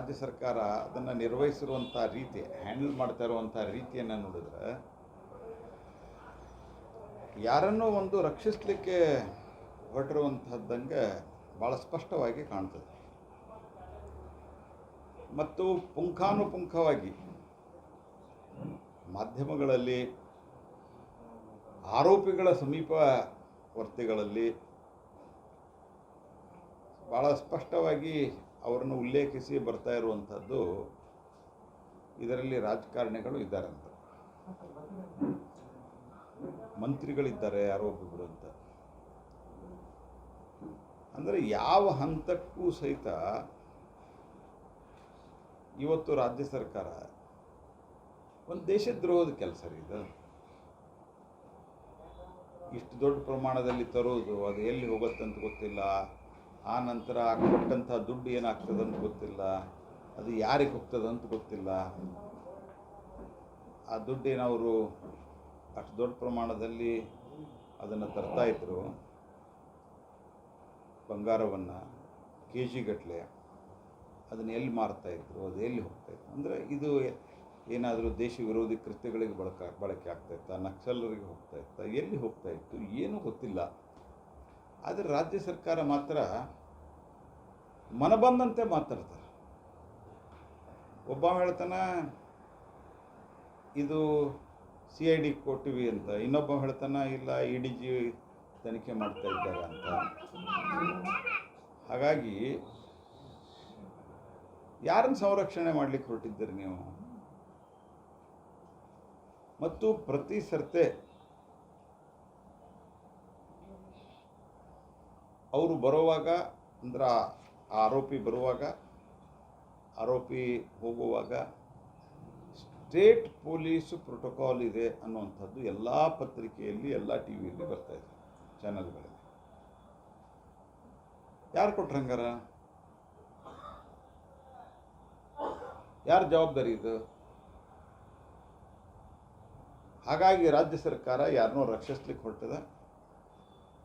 ರಾಜ್ಯ ಸರ್ಕಾರ ಅದನ್ನು ನಿರ್ವಹಿಸಿರುವಂಥ ರೀತಿ ಹ್ಯಾಂಡಲ್ ಮಾಡ್ತಾ ಇರುವಂಥ ರೀತಿಯನ್ನು ನೋಡಿದ್ರೆ, ಯಾರನ್ನೋ ಒಂದು ರಕ್ಷಿಸಲಿಕ್ಕೆ ಹೊರಟಿರುವಂಥದ್ದಂಗೆ ಭಾಳ ಸ್ಪಷ್ಟವಾಗಿ ಕಾಣ್ತದೆ. ಮತ್ತು ಪುಂಖಾನುಪುಂಖವಾಗಿ ಮಾಧ್ಯಮಗಳಲ್ಲಿ, ಆರೋಪಿಗಳ ಸಮೀಪ ವರ್ತಿಗಳಲ್ಲಿ ಭಾಳ ಸ್ಪಷ್ಟವಾಗಿ ಅವರನ್ನು ಉಲ್ಲೇಖಿಸಿ ಬರ್ತಾ ಇರುವಂಥದ್ದು ಇದರಲ್ಲಿ ರಾಜಕಾರಣಿಗಳು ಇದ್ದಾರಂತ. ಮಂತ್ರಿಗಳಿದ್ದಾರೆ, ಯಾರೋ ಒಬ್ಬೊಬ್ಬರು ಅಂತ. ಅಂದರೆ ಯಾವ ಹಂತಕ್ಕೂ ಸಹಿತ ಇವತ್ತು ರಾಜ್ಯ ಸರ್ಕಾರ ಒಂದು ದೇಶದ್ರೋಹದ ಕೆಲಸ ರೀ ಇದು. ಇಷ್ಟು ದೊಡ್ಡ ಪ್ರಮಾಣದಲ್ಲಿ ತರೋದು, ಅದು ಎಲ್ಲಿ ಹೋಗುತ್ತಂತ ಗೊತ್ತಿಲ್ಲ. ಆ ನಂತರ ಕೊಟ್ಟಂಥ ದುಡ್ಡು ಏನಾಗ್ತದಂತ ಗೊತ್ತಿಲ್ಲ. ಅದು ಯಾರಿಗೆ ಅಂತ ಗೊತ್ತಿಲ್ಲ. ಆ ದುಡ್ಡೇನವರು ಅಷ್ಟು ದೊಡ್ಡ ಪ್ರಮಾಣದಲ್ಲಿ ಅದನ್ನು ತರ್ತಾ ಇದ್ರು. ಬಂಗಾರವನ್ನು ಕೆ ಜಿಗಟ್ಟಲೆ ಅದನ್ನು ಎಲ್ಲಿ ಮಾರ್ತಾ ಇದ್ರು, ಅದು ಎಲ್ಲಿ ಹೋಗ್ತಾಯಿತ್ತು ಅಂದರೆ ಇದು ಏನಾದರೂ ದೇಶ ವಿರೋಧಿ ಕೃತ್ಯಗಳಿಗೆ ಬಳಕೆ ಬಳಕೆ ಆಗ್ತಾ ಇತ್ತಾ, ನಕ್ಸಲರಿಗೆ ಹೋಗ್ತಾ ಇತ್ತಾ, ಎಲ್ಲಿ ಹೋಗ್ತಾ ಇತ್ತು, ಏನೂ ಗೊತ್ತಿಲ್ಲ. ಆದರೆ ರಾಜ್ಯ ಸರ್ಕಾರ ಮಾತ್ರ ಮನಬಂದಂತೆ ಮಾತಾಡ್ತಾರೆ. ಒಬ್ಬ ಹೇಳ್ತಾನೆ, ಇದು ಸಿ ಐ ಡಿ ಕೊಟ್ಟಿವಿ ಅಂತ. ಇನ್ನೊಬ್ಬ ಹೇಳ್ತಾನೆ, ಇಲ್ಲ ಇ ಡಿ ಜಿ ತನಿಖೆ ಮಾಡ್ತಾ ಇದ್ದಾರೆ ಅಂತ. ಹಾಗಾಗಿ ಯಾರನ್ನು ಸಂರಕ್ಷಣೆ ಮಾಡಲಿಕ್ಕೆ ಹೊರಟಿದ್ದೀರಿ ನೀವು? ಮತ್ತು ಪ್ರತಿ ಸರ್ತೆ ಅವರು ಬರುವಾಗ, ಅಂದ್ರೆ ಆರೋಪಿ ಬರುವಾಗ, ಆರೋಪಿ ಹೋಗುವಾಗ ಸ್ಟೇಟ್ ಪೊಲೀಸ್ ಪ್ರೋಟೋಕಾಲ್ ಇದೆ ಅನ್ನುವಂಥದ್ದು ಎಲ್ಲ ಪತ್ರಿಕೆಯಲ್ಲಿ, ಎಲ್ಲ ಟಿ ವಿಯಲ್ಲಿ ಬರ್ತಾ ಇದೆ, ಚಾನಲ್ಗಳಲ್ಲಿ. ಯಾರು ಕೊಟ್ರೆ ಹಂಗಾರ? ಯಾರ ಜವಾಬ್ದಾರಿ ಇದು? ಹಾಗಾಗಿ ರಾಜ್ಯ ಸರ್ಕಾರ ಯಾರನ್ನೋ ರಕ್ಷಿಸ್ಲಿಕ್ಕೆ ಹೊರಟಿದೆ.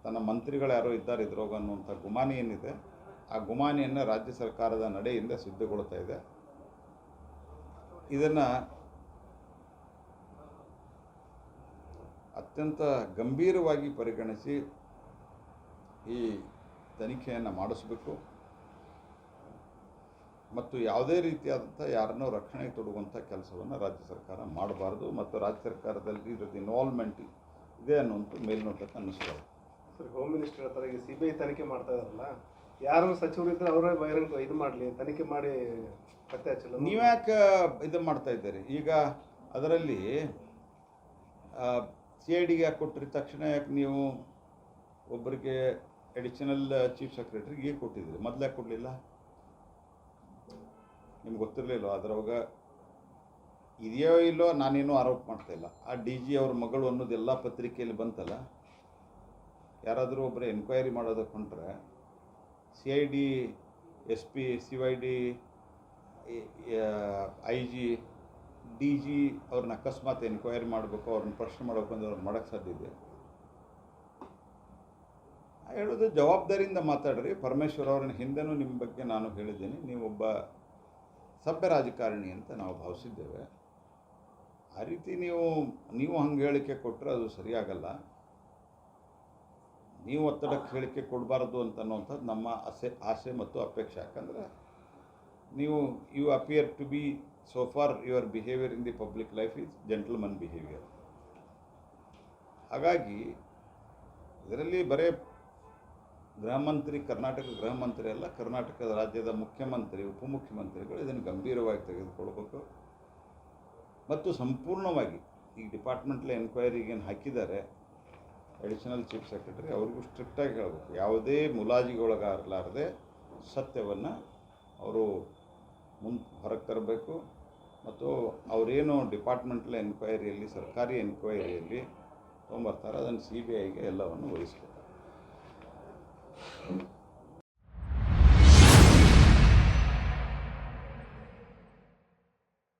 ತನ್ನ ಮಂತ್ರಿಗಳು ಯಾರೋ ಇದ್ದಾರೆ ಇದ್ರೋಗ ಅನ್ನುವಂಥ ಗುಮಾನಿ ಏನಿದೆ, ಆ ಗುಮಾನಿಯನ್ನು ರಾಜ್ಯ ಸರ್ಕಾರದ ನಡೆಯಿಂದ ಸಿದ್ಧಗೊಳ್ತಾ ಇದೆ. ಇದನ್ನು ಅತ್ಯಂತ ಗಂಭೀರವಾಗಿ ಪರಿಗಣಿಸಿ ಈ ತನಿಖೆಯನ್ನು ಮಾಡಿಸಬೇಕು. ಮತ್ತು ಯಾವುದೇ ರೀತಿಯಾದಂಥ ಯಾರನ್ನೂ ರಕ್ಷಣೆಗೆ ತೊಡಗುವಂಥ ಕೆಲಸವನ್ನು ರಾಜ್ಯ ಸರ್ಕಾರ ಮಾಡಬಾರ್ದು. ಮತ್ತು ರಾಜ್ಯ ಸರ್ಕಾರದಲ್ಲಿ ಇದರದ್ದು ಇನ್ವಾಲ್ವ್ಮೆಂಟ್ ಇದೆ ಅನ್ನುವಂಥ ಮೇಲ್ನೋಟಕ್ಕೆ ಅನ್ನಿಸ್ಬೋದು ಸರ್ ಹೋಮ್ ಮಿನಿಸ್ಟರ್ ಹೇಳ್ತಾರೆ ಈಗ ಸಿ ಬಿ ಐ ತನಿಖೆ ಮಾಡ್ತಾ ಇದಾರಲ್ಲ ಯಾರು ಸಚಿವರು ಇದ್ರೆ ಅವರೇ ಬಹಿರಂಗ ಇದು ಮಾಡಲಿ, ತನಿಖೆ ಮಾಡಿ ಪತ್ತೆ ಹಚ್ಚಲ್ಲ. ನೀವ್ಯಾಕೆ ಇದು ಮಾಡ್ತಾ ಇದ್ದೀರಿ? ಈಗ ಅದರಲ್ಲಿ ಸಿ ಐ ಡಿಗೆ ಯಾಕೆ ಕೊಟ್ಟಿರಿ? ತಕ್ಷಣ ಯಾಕೆ ನೀವು ಒಬ್ಬರಿಗೆ ಅಡಿಷನಲ್ ಚೀಫ್ ಸೆಕ್ರೆಟರಿಗೆ ಕೊಟ್ಟಿದ್ದೀರಿ? ಮೊದಲು ಯಾಕೆ ಕೊಡಲಿಲ್ಲ? ನಿಮ್ಗೆ ಗೊತ್ತಿರಲಿಲ್ಲ ಅದರವಾಗ ಇದೆಯೋ ಇಲ್ಲೋ ನಾನೇನೂ ಆರೋಪ ಮಾಡ್ತಾ ಇಲ್ಲ. ಆ ಡಿ ಜಿ ಅವ್ರ ಮಗಳು ಅನ್ನೋದು ಎಲ್ಲ ಪತ್ರಿಕೆಯಲ್ಲಿ ಬಂತಲ್ಲ ಯಾರಾದರೂ ಒಬ್ಬರು ಎನ್ಕ್ವೈರಿ ಮಾಡೋದಕ್ಕೆ ಹೊಂಟ್ರೆ C I D S P C Y D I G D G ಅವ್ರನ್ನ ಅಕಸ್ಮಾತ್ ಎನ್ಕ್ವೈರಿ ಮಾಡಬೇಕು, ಅವ್ರನ್ನ ಪ್ರಶ್ನೆ ಮಾಡಬೇಕು ಅಂದ್ರೆ ಅವ್ರು ಮಾಡೋಕ್ಕೆ ಸಾಧ್ಯ ಇದೆ. ಹೇಳೋದು ಜವಾಬ್ದಾರಿಯಿಂದ ಮಾತಾಡ್ರಿ. ಪರಮೇಶ್ವರ್ ಅವ್ರನ್ನ ಹಿಂದೆನೂ ನಿಮ್ಮ ಬಗ್ಗೆ ನಾನು ಹೇಳಿದ್ದೀನಿ. ನೀವೊಬ್ಬ ಸಭ್ಯ ರಾಜಕಾರಣಿ ಅಂತ ನಾವು ಭಾವಿಸಿದ್ದೇವೆ. ಆ ರೀತಿ ನೀವು ನೀವು ಹಂಗೆ ಹೇಳಿಕೆ ಕೊಟ್ಟರೆ ಅದು ಸರಿಯಾಗಲ್ಲ. ನೀವು ಒತ್ತಡಕ್ಕೆ ಹೇಳಿಕೆ ಕೊಡಬಾರ್ದು ಅಂತ ಅನ್ನುವಂಥದ್ದು ನಮ್ಮ ಆಸೆ ಆಸೆ ಮತ್ತು ಅಪೇಕ್ಷೆ. ಯಾಕಂದರೆ ನೀವು you appear to be so for your behaviour in the public life is gentleman behaviour ಹಾಗಾಗಿ ಇದರಲ್ಲಿ ಬರೇ ಗೃಹ ಮಂತ್ರಿ ಕರ್ನಾಟಕ ಗೃಹ ಮಂತ್ರಿ ಅಲ್ಲ, ಕರ್ನಾಟಕದ ರಾಜ್ಯದ ಮುಖ್ಯಮಂತ್ರಿ, ಉಪಮುಖ್ಯಮಂತ್ರಿಗಳು ಇದನ್ನು ಗಂಭೀರವಾಗಿ ತೆಗೆದುಕೊಳ್ಬೇಕು. ಮತ್ತು ಸಂಪೂರ್ಣವಾಗಿ ಈ ಡಿಪಾರ್ಟ್ಮೆಂಟ್ಲ ಎನ್ಕ್ವೈರಿಗೆ ಏನು ಹಾಕಿದ್ದಾರೆ ಅಡಿಷನಲ್ ಚೀಫ್ ಸೆಕ್ರೆಟರಿ ಅವ್ರಿಗೂ ಸ್ಟ್ರಿಕ್ಟಾಗಿ ಹೇಳಬೇಕು. ಯಾವುದೇ ಮುಲಾಜಿಗೊಳಗಾಗಲಾರದೆ ಸತ್ಯವನ್ನು ಅವರು ಮುಂದೆ ಹೊರಗೆ ತರಬೇಕು ಮತ್ತು ಅವರೇನು ಡಿಪಾರ್ಟ್ಮೆಂಟಲ್ ಎನ್ಕ್ವೈರಿಯಲ್ಲಿ ಸರ್ಕಾರಿ ಎನ್ಕ್ವೈರಿಯಲ್ಲಿ ತೊಗೊಂಬರ್ತಾರೆ. ಅದನ್ನು ಸಿ ಬಿ ಐಗೆ ಎಲ್ಲವನ್ನು ವಹಿಸ್ಬೇಕು.